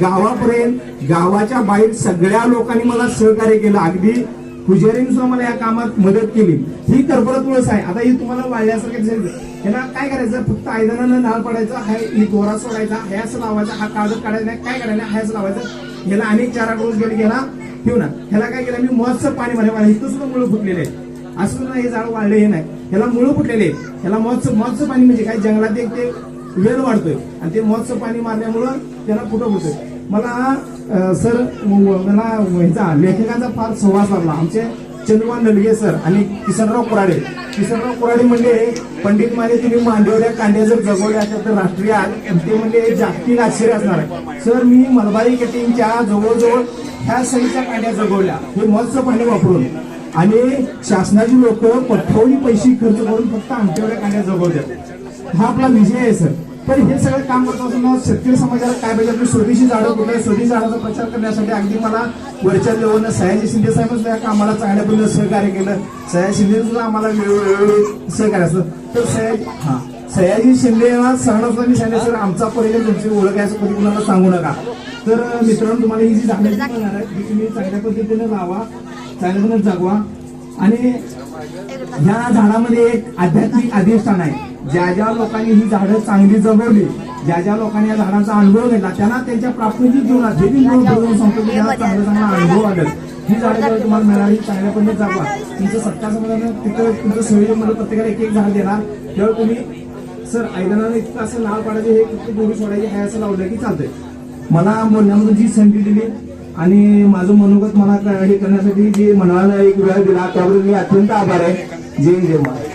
गावापर्यंत गावाच्या बाहेर सगळ्या लोकांनी मला सहकार्य केलं. अगदी पुजारींनी सुद्धा मला या कामात मदत केली. ही करबरत तुळस आहे. आता ही तुम्हाला वाळल्यासारखं दिसेल. ह्याला काय करायचं? फक्त आयदानानं नाळ पडायचा हा ही दोरा सोडायचा ह्याच लावायचा हा कागद काढायचा काय करायला ह्याच लावायचं याला अनेक चार आठ रोज गेले गेला ठेवू ना. ह्याला काय केलं? मी मस्त पाणी भरायला मला इथं सुद्धा मुळं फुटलेले आहे असं सुद्धा हे झाड वाढले हे नाही. ह्याला मुळं फुटलेले ह्याला मॉजचं मॉजचं पाणी म्हणजे काय? जंगलात एक ते वेळ वाढतोय. आणि ते मॉजचं पाणी मारल्यामुळं त्याला कुठं होतोय मला सर मला ह्याचा लेखकाचा फार सहवास लागला. आमचे चंद्रमान नलगे सर आणि किसनराव कुराडे. किसनराव कुराडे म्हणजे पंडित माने तुम्ही मांडवल्या कांड्या जर जगवल्या असेल तर राष्ट्रीय ते म्हणजे जागतिक आश्चर्य असणार आहे. सर मी मलबारी कटिंगच्या जवळजवळ ह्या सहीच्या कांड्या जगवल्या. हे मत्स्य पाणी वापरून. आणि शासनाची लोक पठ्ठवणी पैसे खर्च करून फक्त आमच्या कांड्या जगवल्या हा आपला विजय आहे सर. पण हे सगळं काम करत असताना शेतकरी समाजाला काय पाहिजे? आपली स्वदेशी झाडं कुठे स्वदेशी झाडाचा प्रचार करण्यासाठी अगदी मला वरच्या लेवलनं सयाजी शिंदे साहेबच या कामाला चांगल्या पद्धतीने सहकार्य केलं. सयाजी शिंदे सुद्धा आम्हाला वेळोवेळी सहकार्य असतं तर सयाजी हा. सयाजी शिंदे सहनसुद्धा मी सांगितलं सर आमचा पहिले तुमची ओळख आहे असं कधी कुणाला सांगू नका. तर मित्रांनो तुम्हाला ही जी झाडं दिसणार आहे ती तुम्ही चांगल्या पद्धतीने लावा चांगल्या पद्धतीने जगवा. आणि ह्या झाडामध्ये एक आध्यात्मिक अधिष्ठान आहे. ज्या ज्या लोकांनी ही झाडं चांगली जगवली ज्या ज्या लोकांनी या झाडांचा अनुभव घेतला त्यांना त्यांच्या प्राप्तीची जीवनात जे चांगला चांगला अनुभव आला ही झाडं जर तुम्हाला मिळाली चांगल्या पद्धतीने जगवा तुमचं सत्ता समाधान तिथं तुमचं संयोजनमध्ये प्रत्येकाला एक एक झाड देणार. तेव्हा तुम्ही सर ऐकणारा इतकं असं लाल पाडायचे हे फक्त गोडी सोडायची हे असं लावलं की चालतंय. मला बोलण्यामध्ये जी संधी दिली आणि माझं मनोगत मला हे करण्यासाठी जे मनाला एक वेळ दिला त्याबद्दल मी अत्यंत आभार आहे. जय जय महाराज